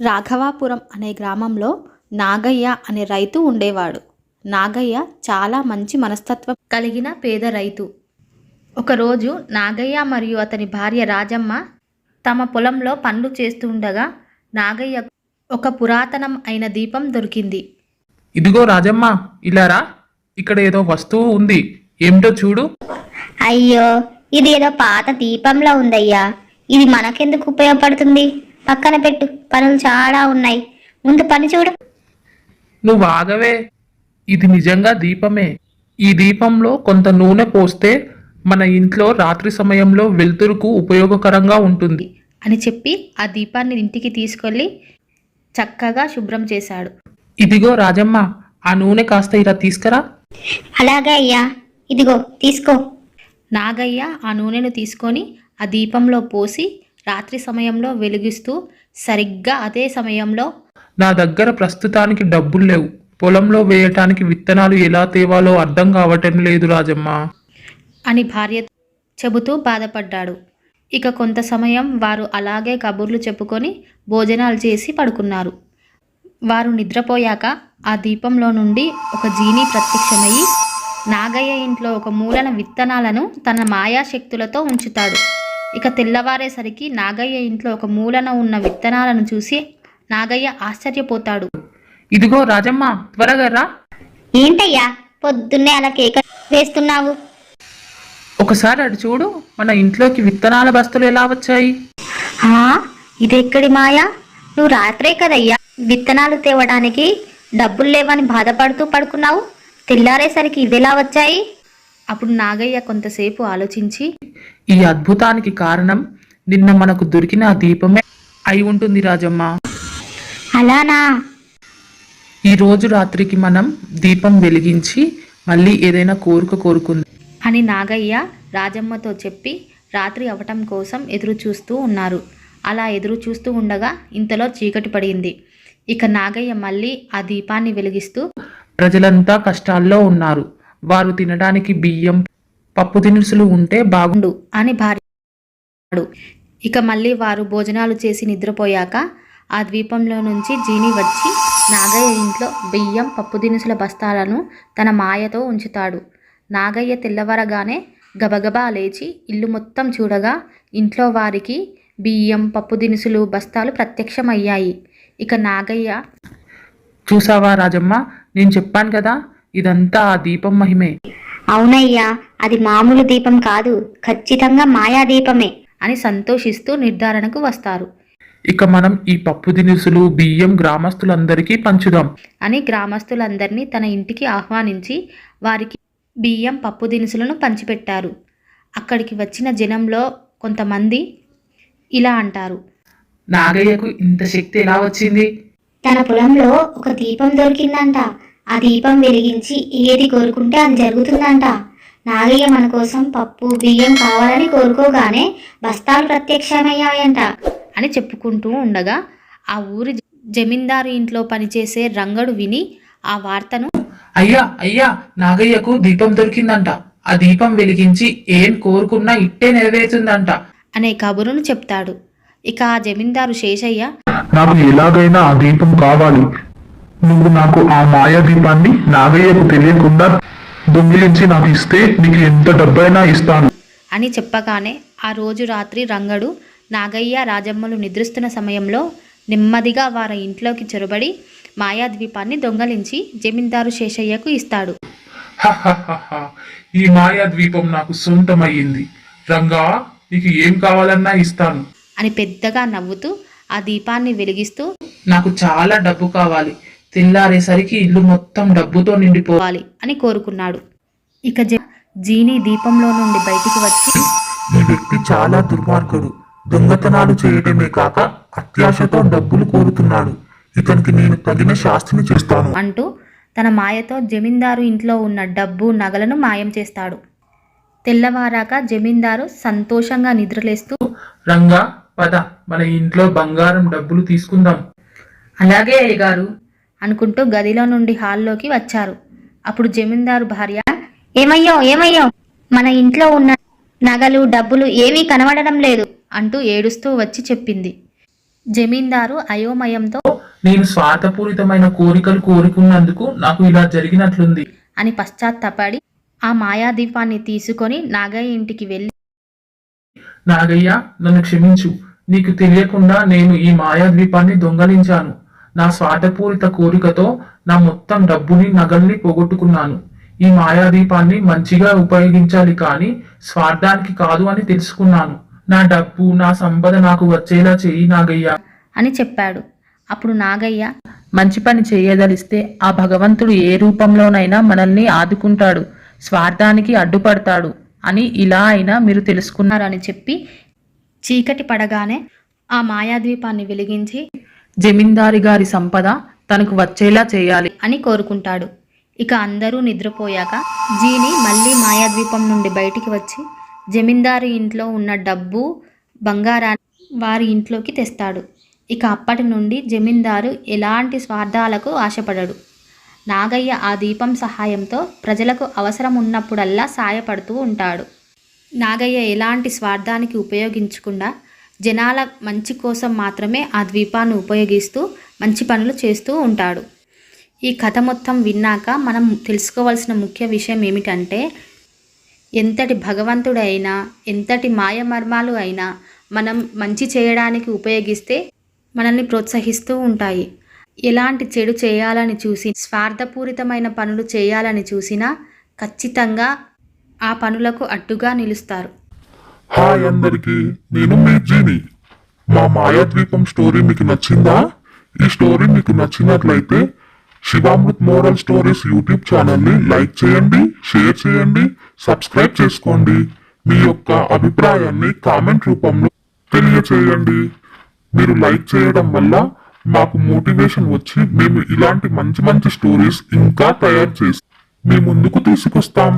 రాఘవాపురం అనే గ్రామంలో నాగయ్య అనే రైతు ఉండేవాడు. నాగయ్య చాలా మంచి మనస్తత్వం కలిగిన పేద రైతు. ఒకరోజు నాగయ్య మరియు అతని భార్య రాజమ్మ తమ పొలంలో పనులు చేస్తుండగా నాగయ్య ఒక పురాతనం అయిన దీపం దొరికింది. ఇదిగో రాజమ్మ ఇలారా ఇక్కడ ఏదో వస్తువు ఉంది. ఏమిటో చూడు. అయ్యో ఇది ఏదో పాత దీపంలో ఉందయ్యా. ఇది మనకెందుకు ఉపయోగపడుతుంది? పక్కన పెట్టు. పనులు చాలా ఉన్నాయి. ముందు పని చూడు. నువ్వు ఆగవే. ఇది నిజంగా దీపమే. ఈ దీపంలో కొంత నూనె పోస్తే మన ఇంట్లో రాత్రి సమయంలో వెలుతురుకు ఉపయోగకరంగా ఉంటుంది. అని చెప్పి ఆ దీపాన్ని ఇంటికి తీసుకెళ్ళి చక్కగా శుభ్రం చేశాడు. ఇదిగో రాజమ్మ ఆ నూనె కాస్త ఇలా తీసుకురా. అలాగే అయ్యా. ఇదిగో తీసుకో. నాగయ్య ఆ నూనెను తీసుకొని ఆ దీపంలో పోసి రాత్రి సమయంలో వెలిగిస్తూ సరిగ్గా అదే సమయంలో నా దగ్గర ప్రస్తుతానికి డబ్బులు లేవు. పొలంలో వేయటానికి విత్తనాలు ఎలా తేవాలో అర్థం కావటం లేదు రాజమ్మ. అని భార్య చెబుతూ బాధపడ్డాడు. ఇక కొంత సమయం వారు అలాగే కబుర్లు చెప్పుకొని భోజనాలు చేసి పడుకున్నారు. వారు నిద్రపోయాక ఆ దీపంలో నుండి ఒక జీని ప్రత్యక్షమయ్యి నాగయ్య ఇంట్లో ఒక మూలన విత్తనాలను తన మాయాశక్తులతో ఉంచుతాడు. ఇక తెల్లవారేసరికి నాగయ్య ఇంట్లో ఒక మూలన ఉన్న విత్తనాలను చూసి నాగయ్య ఆశ్చర్యపోతాడు. ఇదిగో రాజమ్మ త్వరగా రా. ఏంటయ్యా పొద్దున్నే అలా కేక వేస్తున్నావు? ఒకసారి అటు చూడు మన ఇంట్లోకి విత్తనాల బస్తలు ఎలా వచ్చాయి? ఆ, ఇదెక్కడి మాయా? నువ్వు రాత్రే కదయ్యా విత్తనాలు తేవడానికి డబ్బులు లేవని బాధపడుతూ పడుకున్నావు. తెల్లారేసరికి ఇదెలా వచ్చాయి? అప్పుడు నాగయ్య కొంతసేపు ఆలోచించి ఈ అద్భుతానికి కారణం నిన్న మనకు దొరికిన ఆ దీపమే అయి ఉంటుంది రాజమ్మ. అలానా? ఈ రోజు రాత్రికి మనం దీపం వెలిగించి మళ్ళీ ఏదైనా కోరిక కోరుకుంది. అని నాగయ్య రాజమ్మతో చెప్పి రాత్రి అవటం కోసం ఎదురు చూస్తూ ఉన్నారు. అలా ఎదురు చూస్తూ ఉండగా ఇంతలో చీకటి పడింది. ఇక నాగయ్య మళ్ళీ ఆ దీపాన్ని వెలిగిస్తూ ప్రజలంతా కష్టాల్లో ఉన్నారు. వారు తినడానికి బియ్యం పప్పు దినుసులు ఉంటే బాగుండు అని భార్య ఇక మళ్ళీ వారు భోజనాలు చేసి నిద్రపోయాక ఆ ద్వీపంలో నుంచి జీని వచ్చి నాగయ్య ఇంట్లో బియ్యం పప్పు దినుసుల బస్తాలను తన మాయతో ఉంచుతాడు. నాగయ్య తెల్లవరగానే గబగబా లేచి ఇల్లు మొత్తం చూడగా ఇంట్లో వారికి బియ్యం పప్పు దినుసులు బస్తాలు ప్రత్యక్షమయ్యాయి. ఇక నాగయ్య చూసావా రాజమ్మ నేను చెప్పాను కదా ఇదంతా ఆ దీపం మహిమే. అవునయ్యా అది మామూలు దీపం కాదు ఖచ్చితంగా మాయా దీపమే అని సంతోషిస్తూ నిర్ధారణకు వస్తారు. ఇక మనం ఈ పప్పు దినుసులు బియ్యం గ్రామస్తులందరికీ పంచుదాం. అని గ్రామస్తులందరినీ తన ఇంటికి ఆహ్వానించి వారికి బియ్యం పప్పు దినుసులను పంచిపెట్టారు. అక్కడికి వచ్చిన జనంలో కొంతమంది ఇలా అంటారు. నాగయ్యకు ఇంత శక్తి ఎలా వచ్చింది? తన పొలంలో ఒక దీపం దొరికిందంట. ఆ దీపం వెలిగించి ఏది కోరుకుంటే అది జరుగుతుందంట. నాగయ్య మన కోసం పప్పు బియ్యం కావాలని కోరుకోగానే బస్తాలు ప్రత్యక్షమయ్యాయంట. అని చెప్పుకుంటూ ఉండగా ఆ ఊరి జమీందారు ఇంట్లో పనిచేసే రంగడు విని ఆ వార్తను అయ్యా అయ్యా నాగయ్యకు దీపం దొరికిందంట. ఆ దీపం వెలిగించి ఏం కోరుకున్నా ఇట్టే నెరవేరుతుందంట. అనే కబురును చెప్తాడు. ఇక ఆ జమీందారు శేషయ్య నాకు ఎలాగైనా ఆ దీపం కావాలి. నువ్వు నాకు ఆ మాయా దీపాన్ని నాగయ్యకు తెలియకుండా దొంగిలించి నాకు ఇస్తే నీకు ఎంత డబ్బైనా ఇస్తాను. అని చెప్పగానే ఆ రోజు రాత్రి రంగడు నాగయ్య రాజమ్మలు నిద్రిస్తున్న సమయంలో నెమ్మదిగా వారి ఇంట్లోకి చొరబడి మాయాద్వీపాన్ని దొంగలించి జమీందారు శేషయ్యకు ఇస్తాడు. ఈ మాయా ద్వీపం నాకు సొంతమయ్యింది. రంగా నీకు ఏం కావాలన్నా ఇస్తాను. అని పెద్దగా నవ్వుతూ ఆ దీపాన్ని వెలిగిస్తూ నాకు చాలా డబ్బు కావాలి. తెల్లారేసరికి ఇల్లు మొత్తం డబ్బుతో నిండిపో పోవాలి అని కోరుకున్నాడు. ఇక జీని దీపంలో నుండి బయటికి వచ్చి ఈ వ్యక్తి చాలా దుర్మార్గుడు. దొంగతనాలు చేయడమే కాక అత్యాశతో డబ్బులు కోరుతున్నాడు. ఇతనికి నేను తగిన శాస్తిని చేస్తాను. అంటూ తన మాయతో జమీందారు ఇంట్లో ఉన్న డబ్బు నగలను మాయం చేస్తాడు. తెల్లవారాక జమీందారు సంతోషంగా నిద్రలేస్తూ రంగా పద మన ఇంట్లో బంగారం డబ్బులు తీసుకుందాం. అలాగే అయ్యగారు. అనుకుంటూ గదిలో నుండి హాల్లోకి వచ్చారు. అప్పుడు జమీందారు భార్య ఏమయ్యో ఏమయ్యో? మన ఇంట్లో ఉన్న నగలు డబ్బులు ఏమీ కనబడడం లేదు అంటూ ఏడుస్తూ వచ్చి చెప్పింది. జమీందారు అయోమయంతో నేను స్వార్థపూరితమైన కోరికలు కోరుకున్నందుకు నాకు ఇలా జరిగినట్లుంది. అని పశ్చాత్తపడి ఆ మాయాదీపాన్ని తీసుకొని నాగయ్య ఇంటికి వెళ్ళి నాగయ్య నన్ను క్షమించు. నీకు తెలియకుండా నేను ఈ మాయాద్వీపాన్ని దొంగలించాను. నా స్వార్థపూరిత కోరికతో నా మొత్తం డబ్బుని నగల్ని పోగొట్టుకున్నాను. ఈ మాయాదీపాన్ని మంచిగా ఉపయోగించాలి కానీ స్వార్థానికి కాదు అని తెలుసుకున్నాను. నా డబ్బు నా సంపద నాకు వచ్చేలా చెయ్యి నాగయ్య. అని చెప్పాడు. అప్పుడు నాగయ్య మంచి పని చేయదలిస్తే ఆ భగవంతుడు ఏ రూపంలోనైనా మనల్ని ఆదుకుంటాడు స్వార్థానికి అడ్డుపడతాడు అని ఇలా అయినా మీరు తెలుసుకున్నారు అని చెప్పి చీకటి పడగానే ఆ మాయాద్వీపాన్ని వెలిగించి జమీందారి గారి సంపద తనకు వచ్చేలా చేయాలి. అని కోరుకుంటాడు. ఇక అందరూ నిద్రపోయాక జీని మళ్ళీ మాయాద్వీపం నుండి బయటికి వచ్చి జమీందారు ఇంట్లో ఉన్న డబ్బు బంగారాన్ని వారి ఇంట్లోకి తెస్తాడు. ఇక అప్పటి నుండి జమీందారు ఎలాంటి స్వార్థాలకు ఆశపడడు. నాగయ్య ఆ దీపం సహాయంతో ప్రజలకు అవసరం ఉన్నప్పుడల్లా సాయపడుతూ ఉంటాడు. నాగయ్య ఎలాంటి స్వార్థానికి ఉపయోగించకుండా జనాల మంచి కోసం మాత్రమే ఆ ద్వీపాన్ని ఉపయోగిస్తూ మంచి పనులు చేస్తూ ఉంటాడు. ఈ కథ మొత్తం విన్నాక మనం తెలుసుకోవాల్సిన ముఖ్య విషయం ఏమిటంటే ఎంతటి భగవంతుడైనా ఎంతటి మాయమర్మాలు అయినా మనం మంచి చేయడానికి ఉపయోగిస్తే మనల్ని ప్రోత్సహిస్తూ ఉంటాయి. ఎలాంటి చెడు చేయాలని చూసి స్వార్థపూరితమైన పనులు చేయాలని చూసినా ఖచ్చితంగా ఆ పనులకు అడ్డుగా నిలుస్తారు. హాయ్ అందరికి నేను మీ జీని. మా మాయాద్వీపం స్టోరీ మీకు నచ్చిందా? ఈ స్టోరీ మీకు నచ్చినట్లయితే శివామృత్ మోరల్ స్టోరీస్ యూట్యూబ్ ఛానల్ని లైక్ చేయండి షేర్ చేయండి సబ్స్క్రైబ్ చేసుకోండి. మీ యొక్క అభిప్రాయాన్ని కామెంట్ రూపంలో తెలియచేయండి. మీరు లైక్ చేయడం వల్ల మాకు మోటివేషన్ వచ్చి మేము ఇలాంటి మంచి మంచి స్టోరీస్ ఇంకా తయారు చేసి మీ ముందుకు తీసుకొస్తాం.